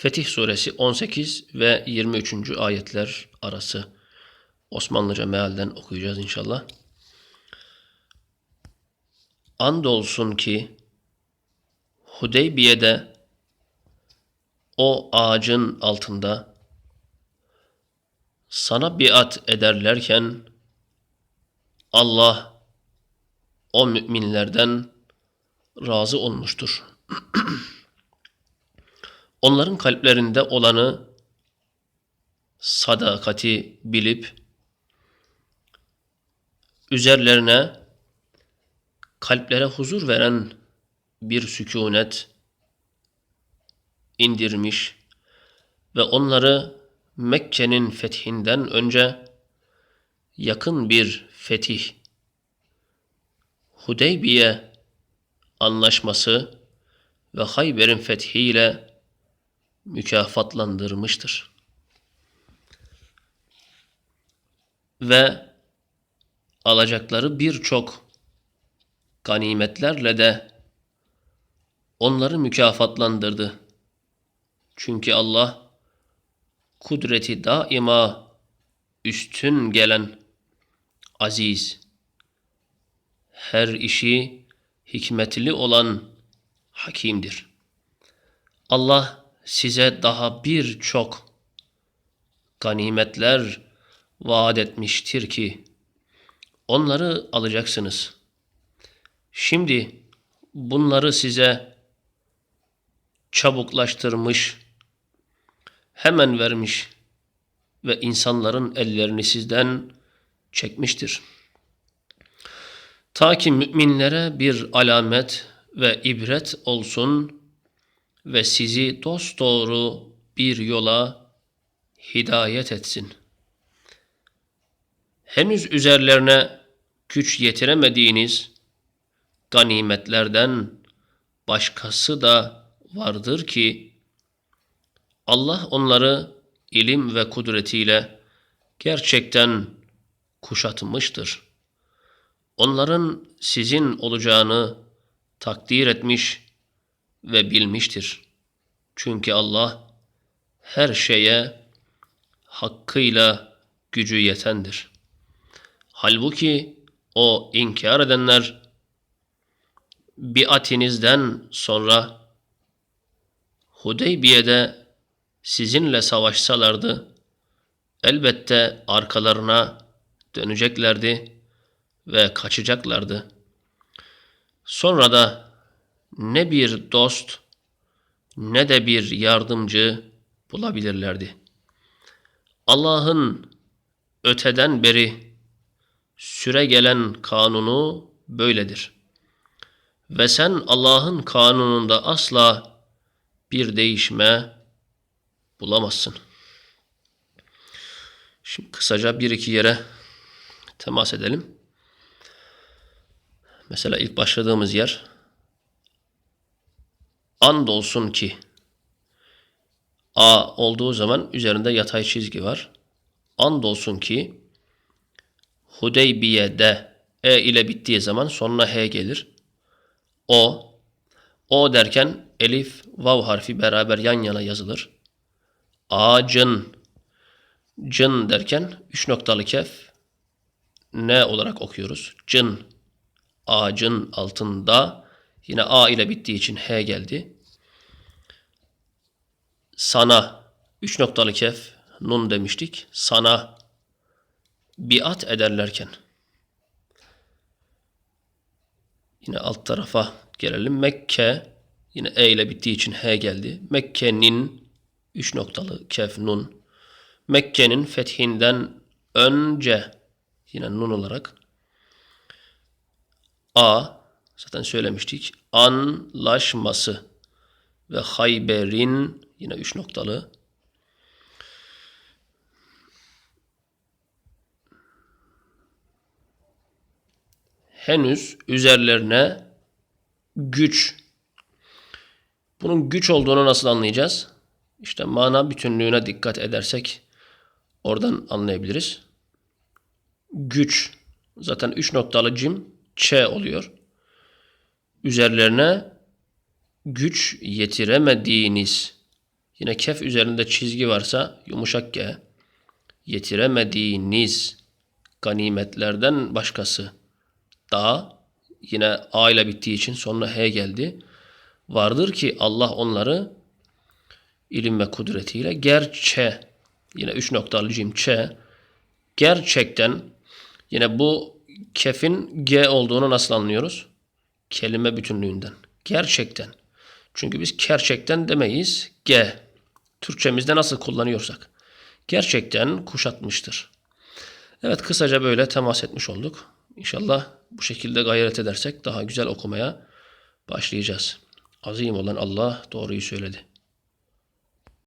Fetih Suresi 18 ve 23. ayetler arası Osmanlıca mealden okuyacağız inşallah. Andolsun ki Hudeybiye'de o ağacın altında sana biat ederlerken Allah o müminlerden razı olmuştur. Onların kalplerinde olanı sadakati bilip üzerlerine kalplere huzur veren bir sükunet indirmiş ve onları Mekke'nin fethinden önce yakın bir fetih Hudeybiye anlaşması ve Hayber'in fethiyle mükafatlandırmıştır. Ve alacakları birçok ganimetlerle de onları mükafatlandırdı. Çünkü Allah kudreti daima üstün gelen aziz, her işi hikmetli olan hakimdir. Allah size daha birçok ganimetler vaat etmiştir ki onları alacaksınız. Şimdi bunları size çabuklaştırmış, hemen vermiş ve insanların ellerini sizden çekmiştir. Ta ki müminlere bir alamet ve ibret olsun ve sizi dosdoğru bir yola hidayet etsin. Henüz üzerlerine güç yetiremediğiniz ganimetlerden başkası da vardır ki Allah onları ilim ve kudretiyle gerçekten kuşatmıştır. Onların sizin olacağını takdir etmiş ve bilmiştir. Çünkü Allah her şeye hakkıyla gücü yetendir. Halbuki o inkar edenler biatinizden sonra Hudeybiye'de sizinle savaşsalardı elbette arkalarına döneceklerdi ve kaçacaklardı. Sonra da ne bir dost ne de bir yardımcı bulabilirlerdi. Allah'ın öteden beri süre gelen kanunu böyledir. Ve sen Allah'ın kanununda asla bir değişme bulamazsın. Şimdi kısaca bir iki yere temas edelim. Mesela ilk başladığımız yer andolsun ki A olduğu zaman üzerinde yatay çizgi var. Andolsun ki Hudeybiye'de E ile bittiği zaman sonuna H gelir. O O derken elif, vav harfi beraber yan yana yazılır. Ağacın cın derken üç noktalı kef ne olarak okuyoruz? Cın ağacın altında yine A ile bittiği için H geldi. Sana üç noktalı kef nun demiştik. Sana biat ederlerken yine alt tarafa gelelim. Mekke yine E ile bittiği için H geldi. Mekke'nin üç noktalı kef nun Mekke'nin fethinden önce yine nun olarak A zaten söylemiştik. Anlaşması ve Hayber'in yine üç noktalı henüz üzerlerine güç bunun güç olduğunu nasıl anlayacağız? İşte mana bütünlüğüne dikkat edersek oradan anlayabiliriz. Güç zaten üç noktalı cim ç oluyor. Üzerlerine güç yetiremediğiniz Yine kef üzerinde çizgi varsa yumuşak G. Yetiremediğiniz ganimetlerden başkası. Da yine A ile bittiği için sonuna H geldi. Vardır ki Allah onları ilim ve kudretiyle gerçe yine üç noktalı cim ç gerçekten yine bu kefin G olduğunu nasıl anlıyoruz? Kelime bütünlüğünden. Gerçekten. Çünkü biz gerçekten demeyiz. G. Türkçemizde nasıl kullanıyorsak. Gerçekten kuşatmıştır. Evet kısaca böyle temas etmiş olduk. İnşallah bu şekilde gayret edersek daha güzel okumaya başlayacağız. Azim olan Allah doğruyu söyledi.